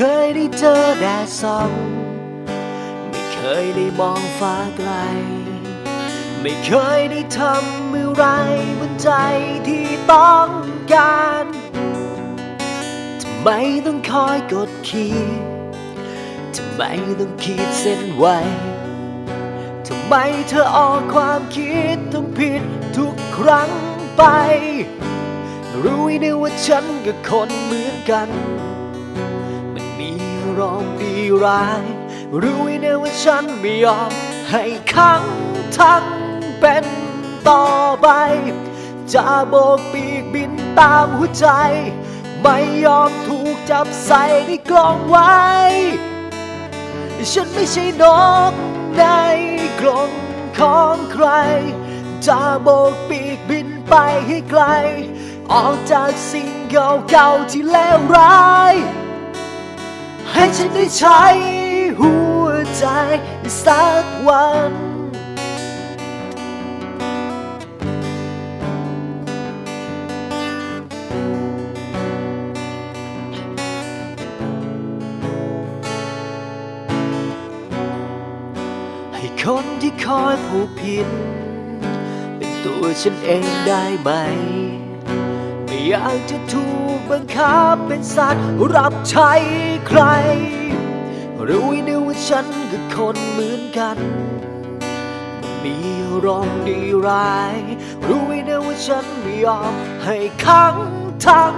เคยได้เจอแดดส่อง ไม่เคยได้มองฟ้าไกล ไม่เคยได้ทำอะไรบนใจที่ต้องการทำไมต้องคอยกดขีดทำไมต้องขีดเส้นไว้ทำไมเธอออกความคิดต้องผิดทุกครั้งไป รู้ไว้นะว่าฉันกับคนเหมือนกัน มีรองดีร้าย รู้ไว้นะว่าฉันไม่ยอม ให้ขังทั้งเป็นต่อไป จะโบกปีกบินตามหัวใจ ไม่ยอมถูกจับใส่ในกล่องไว้ ฉันไม่ใช่นกในกล่องของใคร จะโบกปีกบินไปให้ไกล ออกจากสิ่งเก่าๆที่เลวร้าย ให้ฉันได้ใช้หัวใจสักวันให้คนที่คอยผูกพิน เป็นตัวฉันเองได้ไหม อยากจะถูกบังคับเป็นสัตว์รับใช้ใคร รู้ไว้นะว่าฉันกับคนเหมือนกัน มีรองดีร้าย รู้ไว้นะว่าฉันไม่ยอมให้ขังทั้ง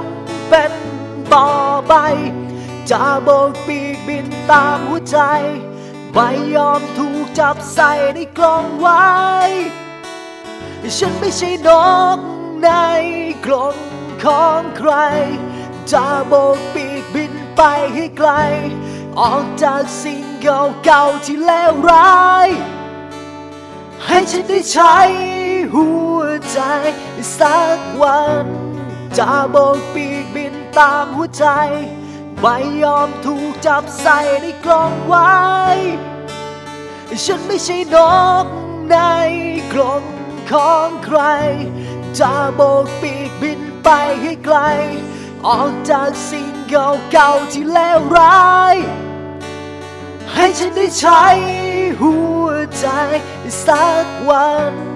เป็นต่อไป จะโบกปีกบินตามหัวใจ ไม่ยอมถูกจับใส่ในกล่องไว้ ฉันไม่ใช่นกในกล่อง ของใคร จะโบกปีกบินไปให้ไกล ออกจากสิ่งเก่าๆที่เลวร้าย ให้ฉันได้ใช้หัวใจสักวัน จะโบกปีกบินตามหัวใจ ไม่ยอมถูกจับใส่ในกล่องไว้ ฉันไม่ใช่นกในกล่องของใคร จะโบกปีก ไปให้ไกล ออกจากสิ่งเก่าๆที่เลวร้าย ให้ฉันได้ใช้หัวใจสักวัน「